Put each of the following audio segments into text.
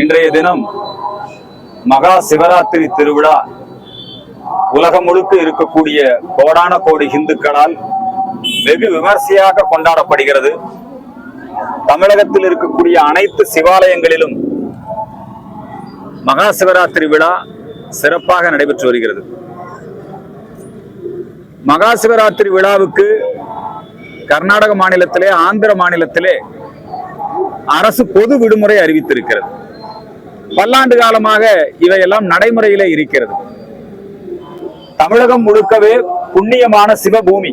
இன்றைய தினம் மகா சிவராத்திரி திருவிழா உலகம் முழுக்க இருக்கக்கூடிய கோடான கோடி இந்துக்களால் வெகு விமர்சையாக கொண்டாடப்படுகிறது. தமிழகத்தில் இருக்கக்கூடிய அனைத்து சிவாலயங்களிலும் மகா சிவராத்திரி விழா சிறப்பாக நடைபெற்று வருகிறது. மகா சிவராத்திரி விழாவுக்கு கர்நாடக மாநிலத்திலே ஆந்திர மாநிலத்திலே அரசு பொது விடுமுறை அறிவித்திருக்கிறது. பல்லாண்டு காலமாக இவையெல்லாம் நடைமுறையில இருக்கிறது. தமிழகம் முழுக்கவே புண்ணியமான சிவபூமி.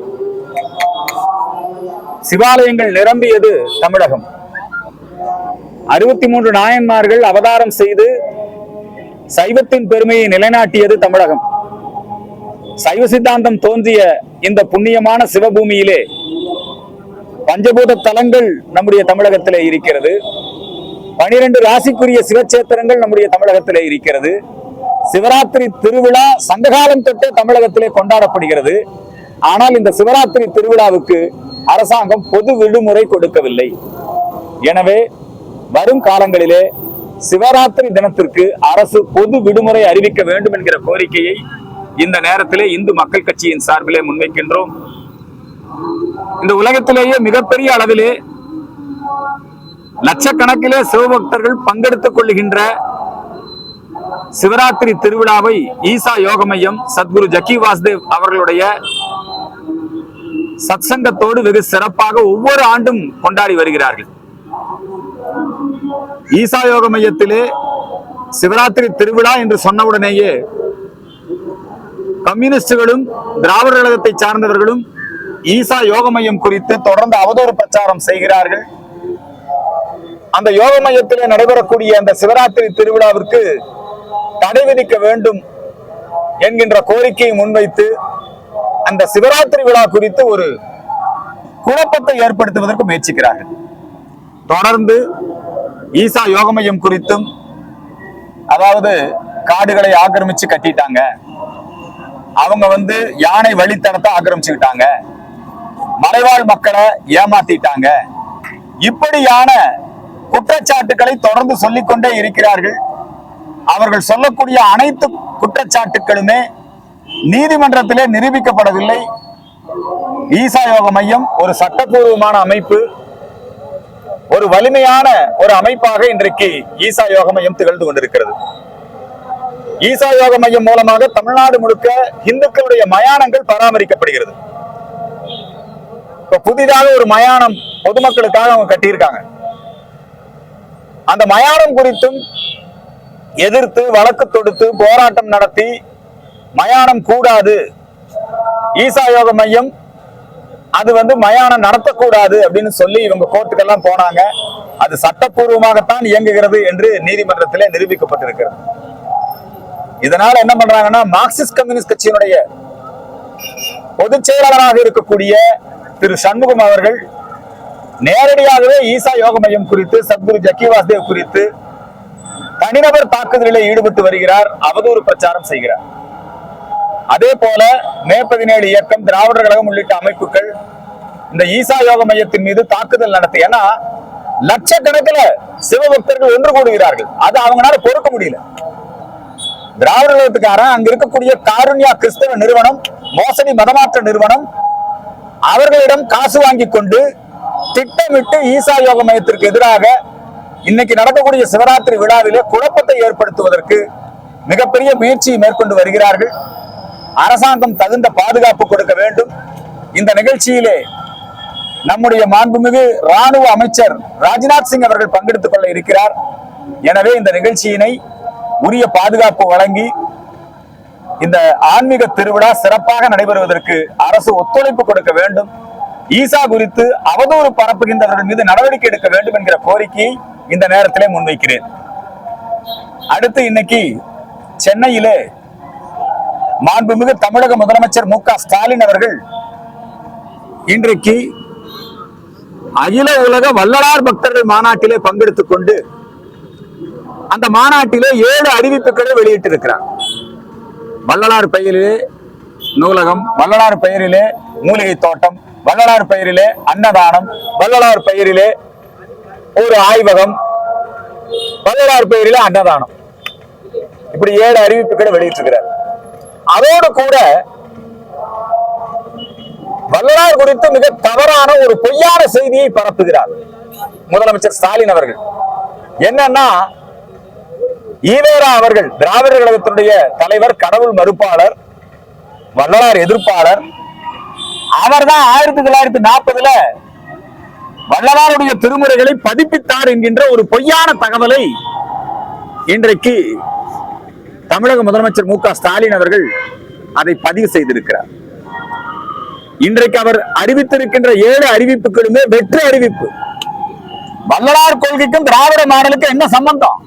சிவாலயங்கள் நிரம்பியது தமிழகம். அறுபத்தி மூன்று நாயன்மார்கள் அவதாரம் செய்து சைவத்தின் பெருமையை நிலைநாட்டியது தமிழகம். சைவ சித்தாந்தம் தோன்றிய இந்த புண்ணியமான சிவபூமியிலே பஞ்சபூத தலங்கள் நம்முடைய தமிழகத்திலே இருக்கிறது. பனிரெண்டு ராசிக்குரிய சிவச்சேத்திரங்கள் நம்முடைய தமிழகத்திலே இருக்கிறது. சிவராத்திரி திருவிழா சங்ககாலம் தொட்டே தமிழகத்திலே கொண்டாடப்படுகிறது. ஆனால் இந்த சிவராத்திரி திருவிழாவுக்கு அரசாங்கம் பொது விடுமுறை கொடுக்கவில்லை. எனவே வரும் காலங்களிலே சிவராத்திரி தினத்திற்கு அரசு பொது விடுமுறை அறிவிக்க வேண்டும் என்கிற கோரிக்கையை இந்த நேரத்திலே இந்து மக்கள் கட்சியின் சார்பிலே முன்வைக்கின்றோம். இந்த உலகத்திலேயே மிகப்பெரிய அளவிலே லட்சக்கணக்கிலே சிவபக்தர்கள் பங்கெடுத்துக் கொள்ளுகின்ற சிவராத்திரி திருவிழாவை ஈசா யோக மையம் சத்குரு ஜக்கி வாசுதேவ் அவர்களுடைய சத்சங்கத்தோடு வெகு சிறப்பாக ஒவ்வொரு ஆண்டும் கொண்டாடி வருகிறார்கள். ஈசா யோக மையத்திலே சிவராத்திரி திருவிழா என்று சொன்னவுடனேயே கம்யூனிஸ்டுகளும் திராவிட கழகத்தை சார்ந்தவர்களும் ஈசா யோக மையம் குறித்து தொடர்ந்து அவதூறு பிரச்சாரம் செய்கிறார்கள். அந்த யோக மையத்திலே நடைபெறக்கூடிய அந்த சிவராத்திரி திருவிழாவிற்கு தடை விதிக்க வேண்டும் என்கின்ற கோரிக்கையை முன்வைத்து அந்த சிவராத்திரி விழா குறித்து ஒரு குழப்பத்தை ஏற்படுத்துவதற்கு முயற்சிக்கிறார்கள். தொடர்ந்து ஈசா யோக மையம் குறித்தும் அதாவது காடுகளை ஆக்கிரமிச்சு கட்டிட்டாங்க. அவங்க வந்து யானை வழித்தடத்தை ஆக்கிரமிச்சுக்கிட்டாங்க. மலைவாழ் மக்களை ஏமாத்திட்டாங்க. இப்படியான குற்றச்சாட்டுக்களை தொடர்ந்து சொல்லிக்கொண்டே இருக்கிறார்கள். அவர்கள் சொல்லக்கூடிய அனைத்து குற்றச்சாட்டுகளுமே நீதிமன்றத்திலே நிரூபிக்கப்படவில்லை. ஈசா யோக மையம் ஒரு சட்டப்பூர்வமான அமைப்பு. ஒரு வலிமையான ஒரு அமைப்பாக இன்றைக்கு ஈசா யோக மையம் திகழ்ந்து கொண்டிருக்கிறது. ஈசா யோக மையம் மூலமாக தமிழ்நாடு முழுக்க இந்துக்களுடைய மயானங்கள் பராமரிக்கப்படுகிறது. இப்ப புதிதாக ஒரு மயானம் பொதுமக்களுக்காக அவங்க கட்டியிருக்காங்க. அந்த மயானம் குறித்தும் எதிர்த்து வழக்கு தொடுத்து போராட்டம் நடத்தி மயானம் கூடாது. ஈசா யோக மையம் அது வந்து மயானம் நடத்தக்கூடாது அப்படின்னு சொல்லி இவங்க கோர்ட்டுக்கெல்லாம் போனாங்க. அது சட்டப்பூர்வமாகத்தான் இயங்குகிறது என்று நீதிமன்றத்தில் நிரூபிக்கப்பட்டிருக்கிறது. இதனால என்ன பண்றாங்கன்னா மார்க்சிஸ்ட் கம்யூனிஸ்ட் கட்சியினுடைய பொதுச் செயலாளராக இருக்கக்கூடிய திரு சண்முகம் அவர்கள் நேரடியாகவே ஈசா யோக மையம் குறித்து சத்குரு ஜக்கி வாசுதேவ் குறித்து தனிநபர் தாக்குதலில் ஈடுபட்டு வருகிறார் அவதூறு பிரச்சாரம் செய்கிறார். அதே போல மே பதினேழு இயக்கம் திராவிடர் கழகம் உள்ளிட்ட அமைப்புகள் இந்த ஈசா யோக மையத்தின் மீது தாக்குதல் நடத்தி ஏன்னா லட்சக்கணக்கில் சிவபக்தர்கள் ஒன்று கூடுகிறார்கள். அது அவங்களால பொறுக்க முடியல. திராவிட கழகத்துக்காரன் அங்க இருக்கக்கூடிய காருண்யா கிறிஸ்தவ நிறுவனம் மோசடி மதமாற்ற நிறுவனம் அவர்களிடம் காசு வாங்கி கொண்டு திட்டமிட்டு ஈசா யோக மையத்திற்கு எதிராக இன்னைக்கு நடக்கக்கூடிய சிவராத்திரி விழாவிலே குழப்பத்தை ஏற்படுத்துவதற்கு மிகப்பெரிய முயற்சியை மேற்கொண்டு வருகிறார்கள். அரசாங்கம் தகுந்த பாதுகாப்பு கொடுக்க வேண்டும். இந்த நிகழ்ச்சியிலே நம்முடைய மாண்புமிகு ராணுவ அமைச்சர் ராஜ்நாத் சிங் அவர்கள் பங்கெடுத்துக் கொள்ள இருக்கிறார். எனவே இந்த நிகழ்ச்சியினை உரிய பாதுகாப்பு வழங்கி இந்த ஆன்மீக திருவிழா சிறப்பாக நடைபெறுவதற்கு அரசு ஒத்துழைப்பு கொடுக்க வேண்டும். ஈசா குறித்து அவதூறு பரப்புகின்றவர்கள் மீது நடவடிக்கை எடுக்க வேண்டும் என்கிற கோரிக்கையை இந்த நேரத்திலே முன்வைக்கிறேன். அடுத்து இன்னைக்கு சென்னையிலே மாண்புமிகு தமிழக முதலமைச்சர் மு ஸ்டாலின் அவர்கள் இன்றைக்கு அகில உலக வல்லலார் பக்தர்கள் மாநாட்டிலே பங்கெடுத்துக் கொண்டு அந்த மாநாட்டிலே ஏழு அறிவிப்புகளை வெளியிட்டிருக்கிறார். வள்ளலார் பெயரிலே நூலகம் வள்ளலார் பெயரிலே மூலிகை தோட்டம் வள்ளலார் பெயரிலே அன்னதானம் வள்ளலார் பெயரிலே ஒரு ஆய்வகம் வள்ளலார் பெயரிலே அன்னதானம். இப்படி ஏழு அறிவிப்புகளை வெளியிட்டிருக்கிறார். அதோடு கூட வள்ளலார் குறித்து மிக தவறான ஒரு பொய்யான செய்தியை பரப்புகிறார் முதலமைச்சர் ஸ்டாலின் அவர்கள். என்னன்னா ஈவேரா அவர்கள் திராவிடர் கழகத்தினுடைய தலைவர் கடவுள் மறுப்பாளர் வள்ளலார் எதிர்ப்பாளர். அவர் தான் ஆயிரத்தி தொள்ளாயிரத்தி நாற்பதுல வள்ளலாருடைய திருமுறைகளை பதிப்பித்தார் என்கின்ற ஒரு பொய்யான தகவலை இன்றைக்கு தமிழக முதலமைச்சர் மு க ஸ்டாலின் அவர்கள் அதை பதிவு செய்திருக்கிறார். இன்றைக்கு அவர் அறிவித்திருக்கின்ற ஏழு அறிவிப்புகளுமே வெற்றி அறிவிப்பு. வள்ளலார் கொள்கைக்கும் திராவிட மாடலுக்கும் என்ன சம்பந்தம்?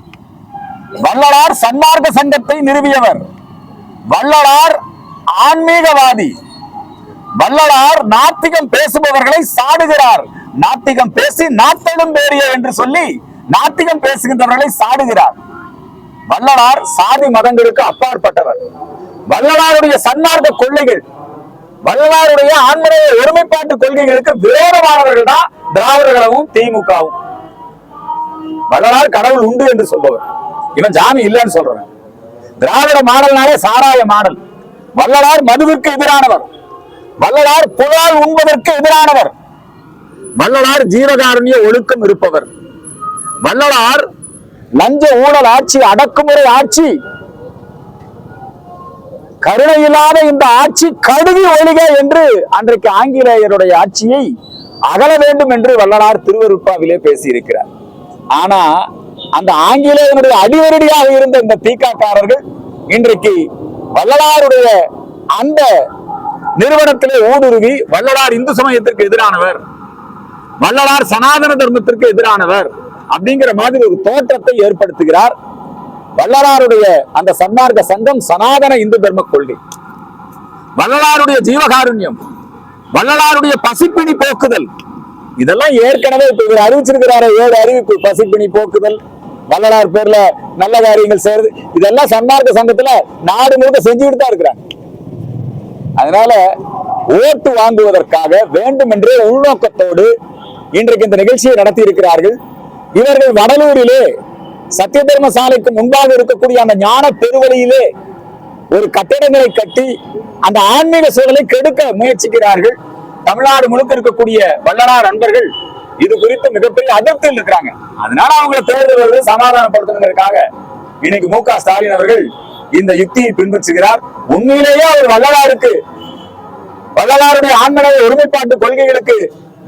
வள்ளலார் சன்மார்க்க சங்கத்தை நிறுவியவர். வள்ளலார் ஆன்மீகவாதி. வள்ளலார் நாத்திகம் பேசுபவர்களை சாடுகிறார். நாத்திகம் பேசி நாத்தலும் பேரிய என்று சொல்லி நாத்திகம் பேசுகின்றவர்களை சாடுகிறார். வள்ளலார் சாதி மதங்களுக்கு அப்பாற்பட்டவர். வள்ளலாருடைய சன்மார்க்க கொள்கைகள் வள்ளலாருடைய ஆன்மீக ஒருமைப்பாட்டு கொள்கைகளுக்கு விரோதமானவர்கள் தான் திராவிடர்களும் திமுகவும். வள்ளலார் கடவுள் உண்டு என்று சொல்பவர். இவன் ஜாமி இல்லைன்னு சொல்றேன் திராவிட மாடல்னாலே சாராய மாடல். வள்ளலார் மதுவிற்கு எதிரானவர். வள்ளலார் புலால் உண்பதற்கு எதிரானவர். வள்ளலார் ஜீவகாருண்ய ஒழுக்கம் இருப்பவர். வள்ளலார் லஞ்ச ஊழல் ஆட்சி அடக்குமுறை ஆட்சி. கருணை இல்லாத இந்த ஆட்சி கடுகி ஒழிக என்று அன்றைக்கு ஆங்கிலேயருடைய ஆட்சியை அகல வேண்டும் என்று வள்ளலார் திருவருப்பாவிலே பேசியிருக்கிறார். ஆனா அந்த ஆங்கிலேயனுடைய அடிவரடியாக இருந்த இந்த தீக்காக்காரர்கள் இன்றைக்கு வள்ளலாருடைய அந்த நிறுவனத்திலே ஊடுருவி வள்ளலார் இந்து சமயத்திற்கு எதிரானவர் வள்ளலார் சனாதன தர்மத்திற்கு எதிரானவர் அப்படிங்கிற மாதிரி ஒரு தோற்றத்தை ஏற்படுத்துகிறார் வள்ளலாருடைய அந்த சன்மார்க்க சங்கம் சனாதன இந்து தர்ம கொள்கை. வள்ளலாருடைய ஜீவகாருண்யம் வள்ளலாருடைய பசிப்பிணி போக்குதல் இதெல்லாம் ஏற்கனவே இப்ப இவர் அறிவிச்சிருக்கிறாரு ஏழு அறிவிப்பு பசிப்பிணி போக்குதல் வள்ளலார் பேர்ல நல்ல காரியங்கள் செய்யறது இதெல்லாம் சன்மார்க்க சங்கத்துல நாடு முழுக்க செஞ்சுக்கிட்டு தான் இருக்கிறாங்க. அதனால ஓட்டு வாங்குவதற்காக வேண்டுமென்றே உள்நோக்கத்தோடு இன்றைக்கு இந்த நிகழ்ச்சியை நடத்தி இருக்கிறார்கள். இவர்கள் வடலூரிலே சத்திய தர்ம சாலைக்கு முன்பாக இருக்கக்கூடிய அந்த ஞான பெருவழியிலே ஒரு கட்டிடங்களை கட்டி அந்த ஆன்மீக சூழலை கெடுக்க முயற்சிக்கிறார்கள். தமிழ்நாடு முழுக்க இருக்கக்கூடிய வள்ளலார் அன்பர்கள் இது குறித்து மிகப்பெரிய அதிருப்தியில் இருக்கிறாங்க. அதனால அவங்களை தேர்தல் வருது சமாதானப்படுத்தணுங்கிறதுக்காக இன்னைக்கு மு க ஸ்டாலின் அவர்கள் இந்த யுக்தியை பின்பற்றுகிறார். உண்மையிலேயே அவர் வள்ளலாருக்கு வள்ளலாருடைய ஆன்மீக ஒருமைப்பாட்டு கொள்கைகளுக்கு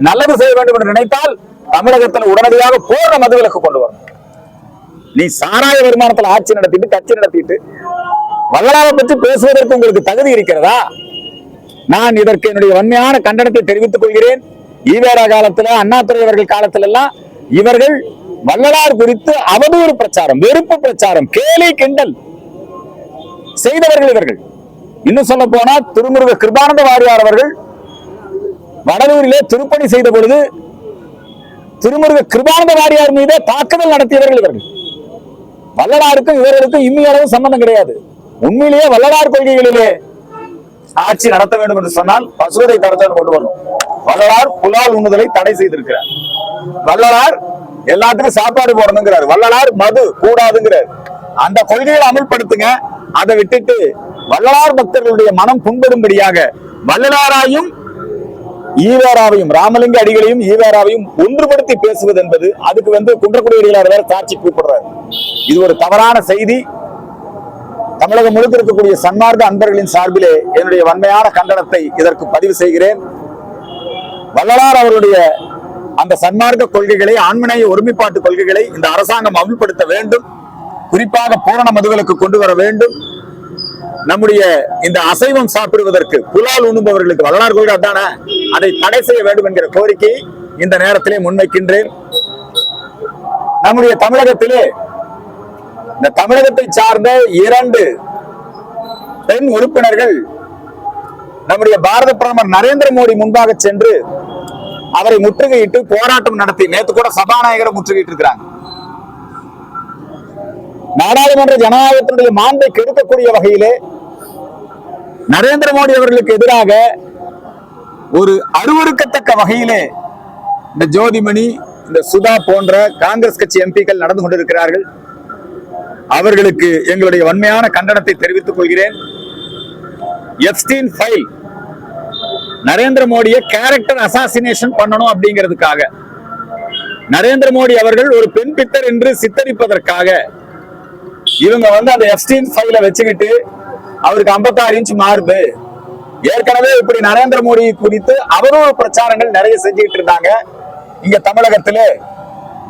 நல்லது செய்ய வேண்டும் என்று நினைத்தால் தமிழகத்தில் உடனடியாக பூர்ண மதுவிலக்கு கொண்டு வரும் நீ சாராய வருமானத்துல ஆட்சி நடத்திட்டு கட்சி நடத்திட்டு வள்ளலாரை பற்றி பேசுவதற்கு உங்களுக்கு தகுதி இருக்கிறதா? நான் இதற்கு என்னுடைய வன்மையான கண்டனத்தை தெரிவித்துக் கொள்கிறேன். ஈவேரா காலத்துல அண்ணாதுரை அவர்கள் காலத்துல எல்லாம் இவர்கள் வள்ளலார் குறித்து அவதூறு பிரச்சாரம் வெறுப்பு பிரச்சாரம் கேலி கிண்டல் செய்தவர்கள் இவர்கள். இன்னும் சொல்ல போனா திருமுருக கிருபானந்த வாரியார் அவர்கள் வடலூரிலே திருப்பணி செய்த பொழுது திருமுருக கிருபானந்த வாரியார் மீதே தாக்குதல் நடத்தியவர்கள் இவர்கள். வள்ளலாருக்கும் இவர்களுக்கும் இம்மியளவு சம்பந்தம் கிடையாது. உண்மையிலேயே வள்ளலார் கொள்கைகளிலே ஆட்சி நடத்த வேண்டும் என்று சொன்னால் பசுவதை தடத்தை கொண்டு வரணும். வள்ளலார் புலால் உண்ணுதலை தடை செய்திருக்கிறார். வள்ளலார் எல்லாத்துக்கும் சாப்பாடு போடணுங்கிறார். வள்ளலார் மது கூடாதுங்கிறார். அந்த கொள்கையை அமல்படுத்துங்க. அதை விட்டுட்டு வள்ளலார் பக்தர்களுடைய மனம் புண்படும்படியாக வள்ளலாராயும் ஈவேராவையும் ராமலிங்க அடிகளையும் ஈவேராவையும் ஒன்றுபடுத்தி பேசுவது என்பது அதுக்கு வந்து குன்றக்குடி அடிகளார் வேற சாட்சி கூப்பிடுறாரு. இது ஒரு தவறான செய்தி. தமிழகம் முழுக்க இருக்கக்கூடிய சன்மார்க்க அன்பர்களின் சார்பிலே என்னுடைய வன்மையான கண்டனத்தை இதற்கு பதிவு செய்கிறேன். வள்ளலார் அவருடைய அந்த சன்மார்க்க கொள்கைகளை ஆண்மனைய ஒருமைப்பாட்டு கொள்கைகளை இந்த அரசாங்கம் அமல்படுத்த வேண்டும். குறிப்பாக பூரண மதுகளுக்கு கொண்டு வர வேண்டும். நம்முடைய இந்த அசைவம் சாப்பிடுவதற்கு புலால் உண்ணுபவர்களுக்கு வள்ளலார் கொள்கை அதானே? அதை தடை செய்ய வேண்டும் என்கிற கோரிக்கை இந்த நேரத்திலே முன்வைக்கின்றேன். நம்முடைய தமிழகத்திலே இந்த தமிழகத்தை சார்ந்த இரண்டு பெண் உறுப்பினர்கள் நம்முடைய பாரத பிரதமர் நரேந்திர மோடி முன்பாக சென்று அவரை முற்றுகையிட்டு போராட்டம் நடத்தி நேத்து கூட சபாநாயகரை முற்றுகையிட்டு இருக்கிறாங்க. நாடாளுமன்ற ஜனநாயகத்தினுடைய மாண்பை கெடுக்கக்கூடிய வகையிலே நரேந்திர மோடி அவர்களுக்கு எதிராக ஒரு அருவருக்கத்தக்க வகையிலே இந்த ஜோதிமணி இந்த சுதா போன்ற காங்கிரஸ் கட்சி எம்பிக்கள் நடந்து கொண்டிருக்கிறார்கள். அவர்களுக்கு எங்களுடைய வன்மையான கண்டனத்தை தெரிவித்துக் கொள்கிறேன். எப்ஸ்டீன் ஃபைல் நரேந்திர மோடியை கேரக்டர் அசாசினேஷன் பண்ணணும் அப்படிங்கிறதுக்காக. நரேந்திர மோடி அவர்கள் ஒரு பெண் பித்தர் என்று சித்தரிப்பதற்காக. இவங்க வந்து அந்த எப்ஸ்டீன் ஃபைல வச்சுக்கிட்டு அவருக்கு 56 இன்ச் மார்பு. ஏற்கனவே இப்படி நரேந்திர மோடி குறித்து அவரும் பிரச்சாரங்கள் நிறைய செஞ்சுக்கிட்டு இருந்தாங்க. இங்க தமிழகத்திலே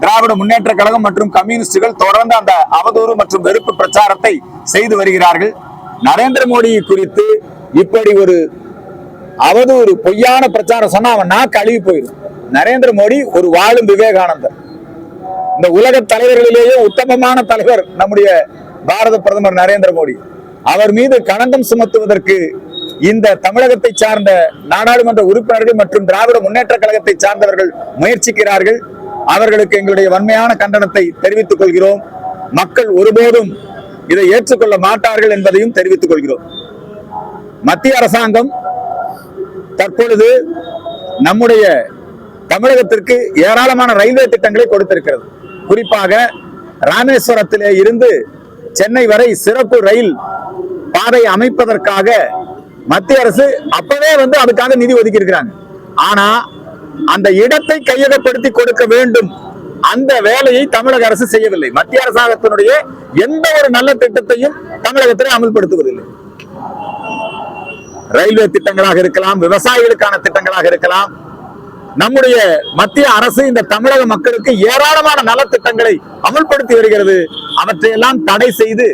திராவிட முன்னேற்ற கழகம் மற்றும் கம்யூனிஸ்டுகள் தொடர்ந்து அந்த அவதூறு மற்றும் வெறுப்பு பிரச்சாரத்தை செய்து வருகிறார்கள். நரேந்திர மோடி குறித்து இப்படி ஒரு அவதூறு பொய்யான பிரச்சாரம் சொன்னா அவன் நாக்கு அழுகி போயிடும். நரேந்திர மோடி ஒரு வாழும் விவேகானந்தர். இந்த உலக தலைவர்களிலேயே உத்தமமான தலைவர் நம்முடைய பாரத பிரதமர் நரேந்திர மோடி. அவர் மீது கணந்தம் சுமத்துவதற்கு இந்த தமிழகத்தை சார்ந்த நாடாளுமன்ற உறுப்பினர்கள் மற்றும் திராவிட முன்னேற்ற கழகத்தை சார்ந்தவர்கள் முயற்சிக்கிறார்கள். அவர்களுக்கு எங்களுடைய வன்மையான கண்டனத்தை தெரிவித்துக் கொள்கிறோம். மக்கள் ஒருபோதும் இதை ஏற்றுக்கொள்ள மாட்டார்கள் என்பதையும் தெரிவித்துக் கொள்கிறோம். மத்திய அரசாங்கம் தற்பொழுது நம்முடைய தமிழகத்திற்கு ஏராளமான ரயில்வே திட்டங்களை கொடுத்திருக்கிறது. குறிப்பாக ராமேஸ்வரத்திலே இருந்து சென்னை வரை சிறப்பு ரயில் பாதை அமைப்பதற்காக மத்திய அரசு அப்பவே வந்து அதுக்காக நிதி ஒதுக்கி இருக்கிறாங்க ஆனா அந்த இடத்தை கையகப்படுத்தி கொடுக்க வேண்டும். அந்த வேலையை தமிழக அரசு செய்யவில்லை. மத்திய அரசாங்கத்தினுடைய எந்த ஒரு நல்ல திட்டத்தையும் தமிழகத்திலே அமல்படுத்துவதில்லை. ரயில்வே திட்டங்களாக இருக்கலாம் விவசாயிகளுக்கான திட்டங்களாக இருக்கலாம். நம்முடைய மத்திய அரசு இந்த தமிழக மக்களுக்கு ஏராளமான நலத்திட்டங்களை அமல்படுத்தி வருகிறது. அவற்றையெல்லாம் தடை செய்து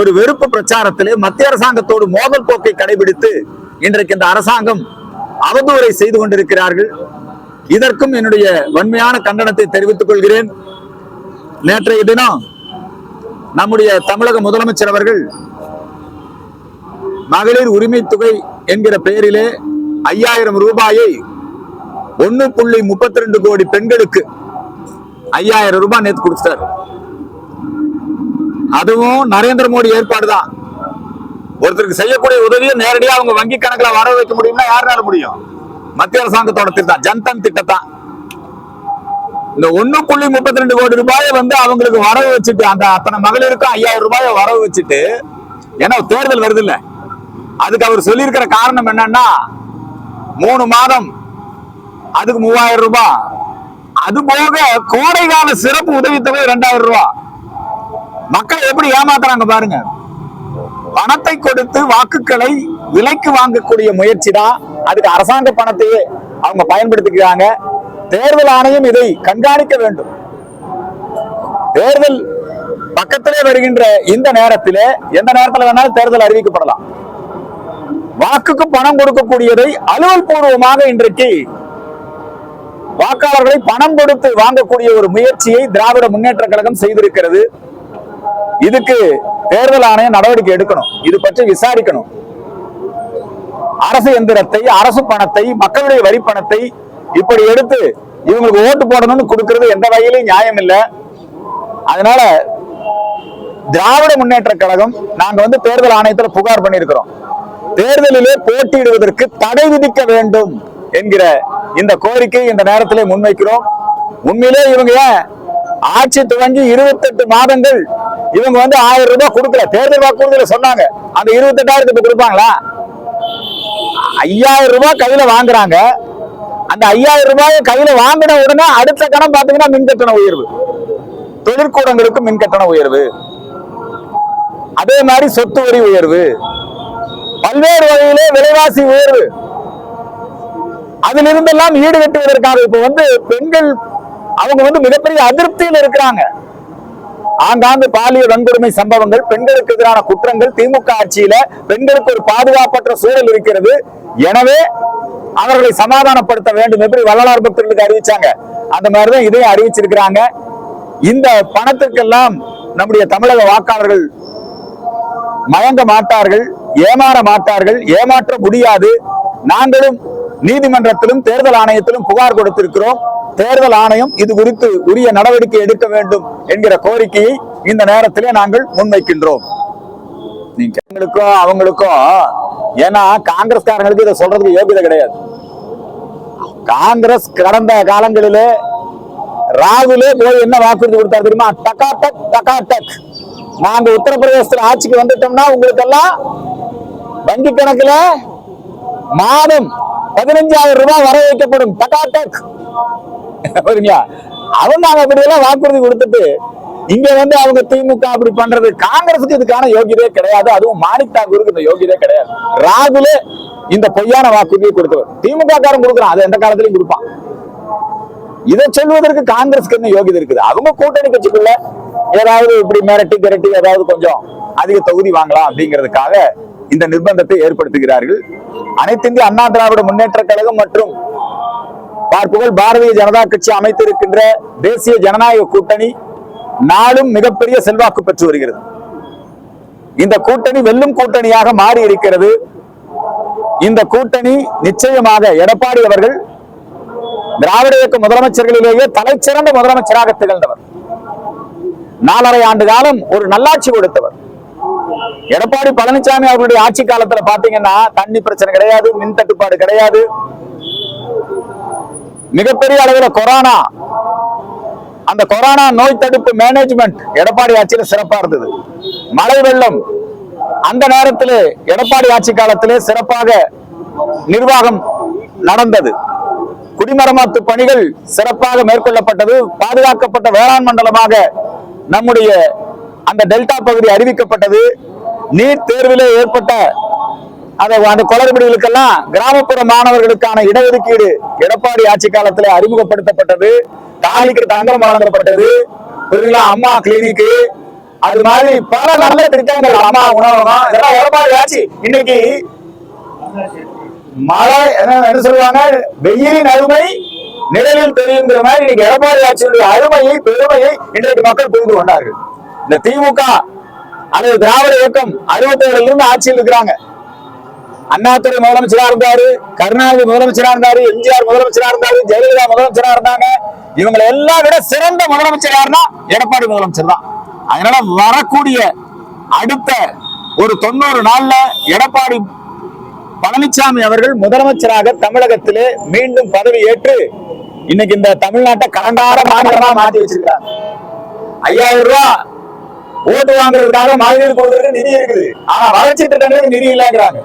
ஒரு வெறுப்பு பிரச்சாரத்திலே மத்திய அரசாங்கத்தோடு மோதல் போக்கை கடைபிடித்து இன்றைக்கு இந்த அரசாங்கம் அவதூறை செய்து கொண்டிருக்கிறார்கள். இதற்கும் என்னுடைய வன்மையான கண்டனத்தை தெரிவித்துக் கொள்கிறேன். நேற்றைய தினம் நம்முடைய தமிழக முதலமைச்சர் அவர்கள் மகளிர் உரிமை தொகை என்கிற பெயரிலே ஐயாயிரம் ரூபாயை ஒன்னு புள்ளி முப்பத்தி ரெண்டு கோடி பெண்களுக்கு ஐயாயிரம் ரூபாய் நேற்று கொடுத்தாரு அதுவும் நரேந்திர மோடி ஏற்பாடு தான். ஒருத்தருக்கு செய்யக்கூடிய உதவியை நேரடியா அவங்க வங்கி கணக்குல வர வைக்க முடியும்னா யாருனால முடியும்? மத்திய அரசாங்கத்தோட திட்டம் ஜன்தன் திட்டத்தான். இந்த ஒண்ணு புள்ளி முப்பத்தி ரெண்டு கோடி ரூபாயை வந்து அவங்களுக்கு வரவு வச்சுட்டு அந்த அத்தனை மகளிருக்கும் ஐயாயிரம் ரூபாயை வரவு வச்சுட்டு ஏன்னா தேர்தல் வருது இல்லை அதுக்கு அவர் சொல்லியிருக்கிற காரணம் என்னன்னா மூணு மாதம் அதுக்கு மூவாயிரம் ரூபாய் அது போக கோடைகால சிறப்பு உதவித்தொகை ரெண்டாயிரம் ரூபாய் மக்கள் எப்படி ஏமாத்துறாங்க பாருங்க. பணத்தை கொடுத்து வாக்குகளை விலைக்கு வாங்கக்கூடிய முயற்சி தான் அதுக்கு அரசாங்க பணத்தையே அவங்க பயன்படுத்திக்கிறாங்க. தேர்தல் ஆணையம் இதை கண்காணிக்க வேண்டும். தேர்தல் பக்கத்திலே வருகின்ற இந்த நேரத்திலே எந்த நேரத்தில் வேணாலும் தேர்தல் அறிவிக்கப்படலாம். வாக்குக்கு பணம் கொடுக்கக்கூடியதை அலுவல் பூர்வமாக இன்றைக்கு வாக்காளர்களை பணம் கொடுத்து வாங்கக்கூடிய ஒரு முயற்சியை திராவிட முன்னேற்ற கழகம் செய்திருக்கிறது. இதுக்கு தேர்தல் ஆணையம் நடவடிக்கை எடுக்கணும். இது பற்றி விசாரிக்கணும். அரசு எந்திரத்தை அரசு பணத்தை மக்களுடைய வரி பணத்தை இப்படி எடுத்து இவங்களுக்கு ஓட்டு போடணும்னு கொடுக்கிறது எந்த வகையிலும் நியாயம் இல்லை அதனால திராவிட முன்னேற்ற கழகம் நாங்க வந்து தேர்தல் ஆணையத்தில் புகார் பண்ணியிருக்கிறோம். தேர்தலிலே போட்டியிடுவதற்கு தடை விதிக்க வேண்டும் என்கிற இந்த கோரிக்கை இந்த நேரத்திலே முன்வைக்கிறோம். உண்மையிலே இவங்க ஆட்சி துவங்கி இருபத்தெட்டு மாதங்கள் இவங்க வந்து ஆயிரம் ரூபாய் கொடுக்கல. தேர்தல் வாக்குறுதியில சொன்னாங்க. அந்த இருபத்தெட்டாயிரத்துக்கு கொடுப்பாங்களா? ஐயாயிரம் ரூபாய் கையில வாங்குறாங்க. அந்த ஐயாயிரம் ரூபாய் கையில வாங்கின உடனே அடுத்த கணம் பாத்தீங்கன்னா மின் கட்டண உயர்வு. தொழிற்கூடங்களுக்கு மின் கட்டண உயர்வு. அதே மாதிரி சொத்து வரி உயர்வு. பல்வேறு வகையிலே விலைவாசி உயர்வு. அதிலிருந்தெல்லாம் ஈடுகட்டுவதற்காக இப்ப வந்து பெண்கள் அவங்க வந்து மிகப்பெரிய அதிருப்தியில் இருக்கிறாங்க. ஆங்காங்கு பாலியல் வன்கொடுமை சம்பவங்கள் பெண்களுக்கு எதிரான குற்றங்கள் திமுக ஆட்சியில பெண்களுக்கு ஒரு பாதுகாப்பற்ற சூழல் இருக்கிறது. எனவே அவர்களை சமாதானப்படுத்த வேண்டும் எப்படி வள்ளலார் பக்தர்களுக்கு அறிவிச்சாங்க. அந்த மாதிரிதான் இதையும் அறிவிச்சிருக்கிறாங்க. இந்த பணத்திற்கெல்லாம் நம்முடைய தமிழக வாக்காளர்கள் மயங்க மாட்டார்கள். ஏமாற மாட்டார்கள் ஏமாற்ற முடியாது. நாங்களும் நீதிமன்றத்திலும் தேர்தல் ஆணையத்திலும் புகார் கொடுத்திருக்கிறோம். தேர்தல் ஆணையம் இது குறித்து உரிய நடவடிக்கை எடுக்க வேண்டும் என்கிற கோரிக்கையை இந்த நேரத்திலே நாங்கள் முன்வைக்கின்றோம். நீங்க எங்களுக்கும் அவங்களுக்கும் ஏன்னா காங்கிரஸ்காரங்களுக்கு இதை சொல்றதுக்கு யோகியதை கிடையாது. காங்கிரஸ் கடந்த காலங்களிலே ராகுலே போய் என்ன வாக்குறுதி கொடுத்தாரு தெரியுமா? டக்கா டக் டக்கா டக் நாங்க உத்தரப்பிரதேசத்துல ஆட்சிக்கு வந்துட்டோம்னா உங்களுக்கு எல்லாம் வங்கி கணக்குல மாதம் பதினஞ்சாயிரம் ரூபாய் வர வைக்கப்படும் டக்கா புரியுங்களா அவங்க அப்படி எல்லாம் வாக்குறுதி கொடுத்துட்டு இங்க வந்து அவங்க திமுக அப்படி பண்றது காங்கிரசுக்கு இதுக்கான யோகியதே கிடையாது. அதுவும் மாணிக் தாக்கூருக்கு இந்த யோகியதே கிடையாது. ராகுலே இந்த பொய்யான வாக்குறுதியை கொடுத்தவர். திமுக காரன் கொடுக்குறான் அது எந்த காலத்திலையும் கொடுப்பான். இதை சொல்வதற்கு காங்கிரஸ்க்கு என்ன யோகியதை இருக்குது? அவங்க கூட்டணி கட்சிக்குள்ள ஏதாவது இப்படி மிரட்டி திரட்டி ஏதாவது கொஞ்சம் அதிக தொகுதி வாங்கலாம் அப்படிங்கிறதுக்காக இந்த நிர்பந்தத்தை ஏற்படுத்துகிறார்கள். அனைத்து இந்திய அண்ணா திராவிட முன்னேற்ற கழகம் மற்றும் பார்ப்புகள் பாரதிய ஜனதா கட்சி அமைத்திருக்கின்ற தேசிய ஜனநாயக கூட்டணி நாளும் மிகப்பெரிய செல்வாக்கு பெற்று வருகிறது. இந்த கூட்டணி வெல்லும் கூட்டணியாக மாறி இருக்கிறது. இந்த கூட்டணி நிச்சயமாக எடப்பாடி அவர்கள் திராவிட இயக்க முதலமைச்சர்களிலேயே தலைச்சிறந்த முதலமைச்சராக திகழ்ந்தவர். நாலரை ஆண்டு காலம் ஒரு நல்லாட்சி கொடுத்தவர். எடப்பாடி பழனிசாமி அவர்களுடைய ஆட்சி காலத்துல பாத்தீங்கன்னா தண்ணி பிரச்சனை கிடையாது மின் தட்டுப்பாடு கிடையாது. மிகப்பெரிய அளவுல கொரோனா. அந்த கொரோனா நோய் தடுப்பு மேனேஜ்மெண்ட் எடப்பாடி ஆட்சியில சிறப்பா இருந்தது. மழை வெள்ளம். அந்த நேரத்தில் எடப்பாடி ஆட்சி காலத்திலே சிறப்பாக நிர்வாகம் நடந்தது. குடிமரமாத்து பணிகள் சிறப்பாக மேற்கொள்ளப்பட்டது. பாதுகாக்கப்பட்ட வேளாண் மண்டலமாக நம்முடைய அந்த டெல்டா பகுதி அறிவிக்கப்பட்டது. நீட் தேர்விலே ஏற்பட்ட அந்த அந்த குளறுபடிகளுக்கெல்லாம் கிராமப்புற மாணவர்களுக்கான இடஒதுக்கீடு எடப்பாடி ஆட்சி காலத்துல அறிமுகப்படுத்தப்பட்டது. தாலிக்கு தங்கம் வழங்கப்பட்டது. அம்மா கிளினிக்கு அது மாதிரி பல நல்ல திட்டங்கள் அம்மா உணவகம். இதெல்லாம் எடப்பாடி ஆட்சி இன்னைக்கு மழை என்ன என்ன சொல்லுவாங்க? வெயிலின் அருமை நிழலில் தெரியுங்கிற மாதிரி இன்னைக்கு எடப்பாடி ஆட்சியுடைய அருமையை பெருமையை இன்றைக்கு மக்கள் புரிந்து கொண்டார்கள். இந்த திமுக அல்லது திராவிட இயக்கம் அறுபத்தி ஏழுல இருந்து ஆட்சியில் இருக்கிறாங்க. அண்ணாதுரை முதலமைச்சரா இருந்தாரு கருணாநிதி முதலமைச்சரா இருந்தாரு எம்ஜிஆர் முதலமைச்சரா இருந்தாரு ஜெயலலிதா முதலமைச்சரா இருந்தாங்க. இவங்களை எல்லாம் விட சிறந்த முதலமைச்சர் யாருன்னா எடப்பாடி முதலமைச்சர் தான். அதனால வரக்கூடிய அடுத்த ஒரு தொண்ணூறு நாள்ல எடப்பாடி பழனிசாமி அவர்கள் முதலமைச்சராக தமிழகத்திலே மீண்டும் பதவி ஏற்று இன்னைக்கு இந்த தமிழ்நாட்டை கலந்தார மாநிலமா மாற்றி வச்சிருக்காங்க ஐயாயிரம் ரூபாய் ஓட்டு வாங்குறதுக்காக மகளிர் கொடுக்கறதுக்கு நிதி இருக்குது. ஆனா வளர்ச்சி திட்டங்களுக்கு நிதி இல்லைங்கிறாங்க.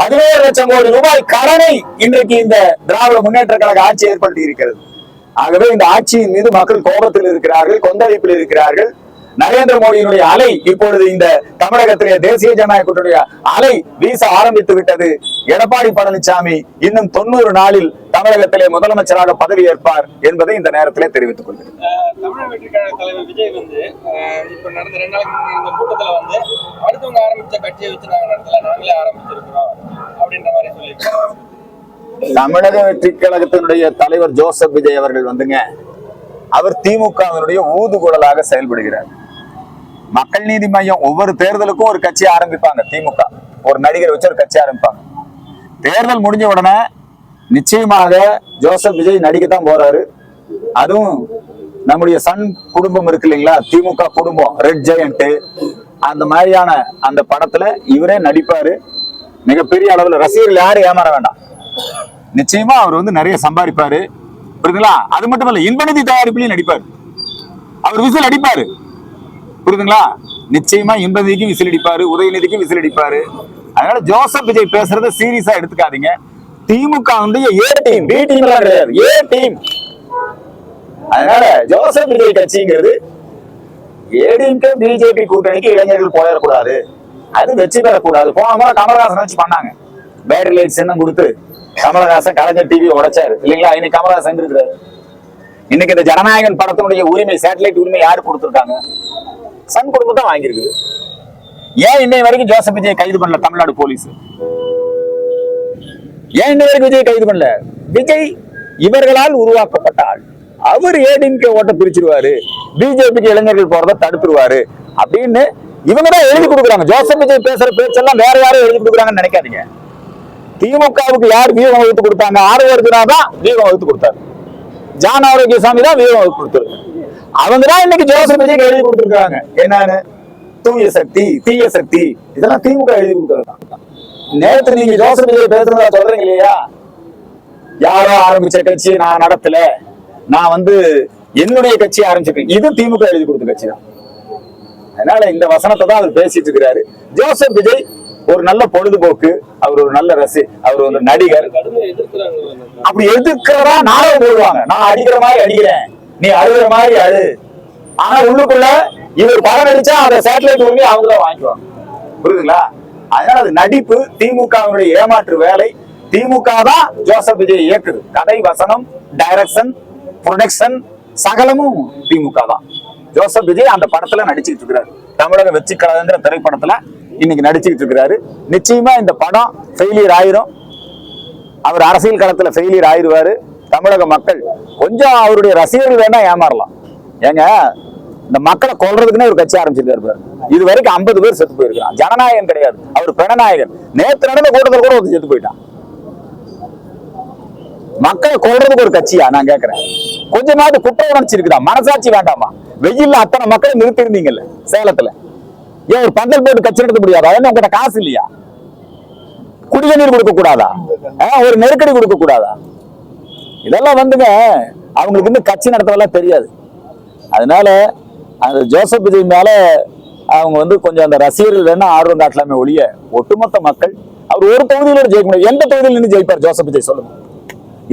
பதினேழு லட்சம் கோடி ரூபாய் கடனை இன்றைக்கு இந்த திராவிட முன்னேற்ற கழக ஆட்சி ஏற்படுத்தி இருக்கிறது ஆகவே இந்த ஆட்சியின் மீது மக்கள் கோபத்தில் இருக்கிறார்கள் கொந்தளிப்பில் இருக்கிறார்கள். நரேந்திர மோடியினுடைய அலை இப்பொழுது இந்த தமிழகத்திலே தேசிய ஜனநாயக கூட்டணிய அலை வீச ஆரம்பித்து விட்டது. எடப்பாடி பழனிசாமி இன்னும் தொண்ணூறு நாளில் தமிழகத்திலே முதலமைச்சராக பதவி ஏற்பார் என்பதை இந்த நேரத்திலே தெரிவித்துக் கொள்கிறேன். தமிழக வெற்றி தலைவர் விஜய் வந்து அஹ் இப்ப நடந்த ரெண்டு நாளைக்கு முன்னாடி இந்த கூட்டத்துல வந்து அடுத்தவங்க ஆரம்பிச்ச கட்சியை வச்சு நாங்க நடத்தல நாங்களே ஆரம்பிச்சிருக்கிறோம் அப்படின்ற மாதிரி சொல்லியிருக்காங்க தமிழக வெற்றி கழகத்தினுடைய தலைவர் ஜோசப் விஜய் அவர்கள் வந்துங்க அவர் திமுகவினுடைய ஊதுகுழலாக செயல்படுகிறார். மக்கள் நீதி மையம் ஒவ்வொரு தேர்தலுக்கும் ஒரு கட்சி ஆரம்பிப்பாங்க திமுக. ஒரு நடிகர் வச்சு ஒரு கட்சி ஆரம்பிப்பாங்க. தேர்தல் முடிஞ்ச உடனே நிச்சயமாக ஜோசப் விஜய் நடிக்கத்தான் போறாரு. அதுவும் நம்முடைய சன் குடும்பம் இருக்கு இல்லைங்களா? திமுக குடும்பம் ரெட் ஜெயண்ட் அந்த மாதிரியான அந்த படத்துல இவரே நடிப்பாரு. மிகப்பெரிய அளவுல ரசிகர்கள் யாரும் ஏமாற வேண்டாம். நிச்சயமா அவர் வந்து நிறைய சம்பாதிப்பாரு. புரியுதுங்களா? அது மட்டும் இல்ல இன்பநிதி தயாரிப்புலயும் நடிப்பாரு. அவர் விசில் அடிப்பாரு. புரியுதுங்களா? நிச்சயமா இன்பநிதிக்கு விசில் அடிப்பாரு உதயநிதிக்கு விசில் அடிப்பாரு. அதனால ஜோசப் விஜய் பேசுறத சீரியஸா எடுத்துக்காதீங்க. திமுக வந்து ஏ டீம் பி டீம் எல்லாம் கிடையாது. ஏ டீம் அதனால ஜோசப் விஜய் கட்சிங்கிறது ஏடிஎம்கே பிஜேபி கூட்டணிக்கு இளைஞர்கள் போயிடக்கூடாது. அது வெற்றி பெறக்கூடாது. போன முறை கமலஹாசன் வச்சு பண்ணாங்க. பேட்டரி லைட் சின்னம் கொடுத்து கமலஹாசன் கலைஞர் டிவி உடைச்சாரு. இல்லைங்களா? இன்னைக்கு கமலஹாசன் இருக்கிறாரு? இன்னைக்கு இந்த ஜனநாயகன் படத்தினுடைய உரிமை சேட்டலைட் உரிமை யாரு கொடுத்திருக்காங்க? சன் குடும்பம் தான் வாங்கியிருக்குது ஏன் இன்னை வரைக்கும் ஜோசப் விஜய் கைது பண்ணல தமிழ்நாடு போலீஸ்? ஏன் இன்னை வரைக்கும் விஜய் கைது பண்ணல? விஜய் இவர்களால் உருவாக்கப்பட்டால் அவர் ஏடிஎம்கே ஓட்ட பிரிச்சிருவாரு. பிஜேபிக்கு இளைஞர்கள் போறதை தடுத்துருவாரு. அப்படின்னு இவங்க தான் எழுதி கொடுக்குறாங்க. ஜோசப் விஜய் பேசுற பேச்செல்லாம் வேற யாரும் எழுதி கொடுக்குறாங்கன்னு நினைக்காதீங்க. திமுகவுக்கு யார் வியூகம் வகுத்து கொடுத்தாங்க? ஆரோக்கியனா தான் வியூகம் வகுத்து கொடுத்தாரு. ஜான் ஆரோக்கிய சாமி தான் வியூகம் வகுத்து கொடுத்தாரு. அவங்க தான் இன்னைக்கு ஜோசப் விஜய்க்கு எழுதி கொடுத்துருக்காங்க என்னன்னு தூய சக்தி தீய சக்தி. இதெல்லாம் திமுக எழுதி கொடுத்தது நேத்து நீங்க ஜோசப் விஜய் பேசுறதா சொல்றீங்க இல்லையா? யாரோ ஆரம்பிச்ச கட்சி நான் நடத்தல. நான் வந்து என்னுடைய கட்சி ஆரம்பிச்சிருக்கேன். இது திமுக எழுதி கொடுத்த கட்சி தான். அதனால இந்த வசனத்தை தான் அவர் பேசிட்டு இருக்கிறாரு. ஜோசப் விஜய் ஒரு நல்ல பொழுதுபோக்கு அவர் ஒரு நல்ல ரசி அவர் ஒரு நடிகர். அப்படி எதிர்க்கிறதா நானும் போடுவாங்க. நான் அடிக்கிற மாதிரி அடிக்கிறேன். நீ அழுகிற மாதிரி அழு. ஆனா உள்ளுக்குள்ள இவர் படம் நடிச்சா அந்த சேட்டலைட் உரிமை அவங்க தான் வாங்கிக்குவாங்க. புரியுதுங்களா? அதனால அது நடிப்பு திமுகவினுடைய ஏமாற்று வேலை. திமுக தான் ஜோசப் விஜய் இயக்குது. கதை வசனம் டைரக்ஷன் ப்ரொடக்ஷன் சகலமும் திமுக தான். ஜோசப் விஜய் அந்த படத்துல நடிச்சுட்டு இருக்கிறாரு. தமிழக வெற்றி கழகங்கிற திரைப்படத்துல இன்னைக்கு நடிச்சுட்டு இருக்கிறாரு. நிச்சயமா இந்த படம் ஃபெயிலியர் ஆயிரும். அவர் அரசியல் களத்துல ஃபெயிலியர் ஆயிருவாரு தமிழக மக்கள் கொஞ்சம் அவருடைய ரசிகர்கள் வேணா ஏமாறலாம். ஏங்க இந்த மக்களை கொள்றதுக்குன்னு ஒரு கட்சி ஆரம்பிச்சிருக்காரு பாரு. இது வரைக்கும் ஐம்பது பேர் செத்து போயிருக்கான் ஜனநாயகம் கிடையாது. அவர் பிரணநாயகன். நேத்து நடந்த கூட்டத்தில் கூட ஒருத்தன் செத்து போயிட்டான். மக்களை கொள்றதுக்கு ஒரு கட்சியா? நான் கேட்கிறேன் கொஞ்சமாவது குற்ற உணர்ச்சி இருக்குதா மனசாட்சி வேண்டாமா? வெயில்ல அத்தனை மக்களை நிறுத்தி இருந்தீங்கல்ல சேலத்துல. ஏன் ஒரு பந்தல் போட்டு கட்சி நடத்த முடியாதா? ஏன்னா உங்ககிட்ட காசு இல்லையா? குடிநீர் கொடுக்க கூடாதா? ஒரு நெருக்கடி கொடுக்க கூடாதா? இதெல்லாம் வந்துங்க அவங்களுக்கு இன்னும் கட்சி நடத்தவெல்லாம் தெரியாது. அதனால அந்த ஜோசப் விஜய் மேல அவங்க வந்து கொஞ்சம் அந்த ரசிகர்கள் வேணா ஆர்வம் காட்டலாமே ஒழிய ஒட்டுமொத்த மக்கள் அவர் ஒரு தொகுதியில ஜெயிக்க முடியும் எந்த தொகுதியில் நின்று ஜெயிப்பார்? ஜோசப் விஜய் சொல்லுங்க.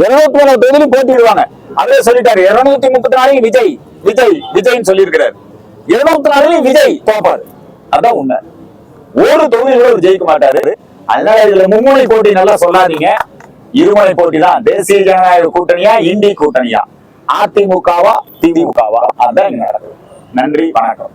இருநூத்தி மூணு தொகுதியிலும் போட்டிடுவாங்க அதே சொல்லிட்டாரு. இருநூத்தி முப்பத்தி நாலையும் விஜய் விஜய் விஜய்னு சொல்லியிருக்கிறார். இருநூத்தி நாலையும் விஜய் தோப்பாரு அதான் உண்மை. ஒரு தொகுதியில அவர் ஜெயிக்க மாட்டாரு. அதனால இதுல மும்முனை போட்டி நல்லா சொல்லாதீங்க. இருமுனை போட்டி தான் தேசிய ஜனநாயக கூட்டணியா இந்தி கூட்டணியா? அதிமுகவா திமுகவா? அதான் நடக்குது. நன்றி வணக்கம்.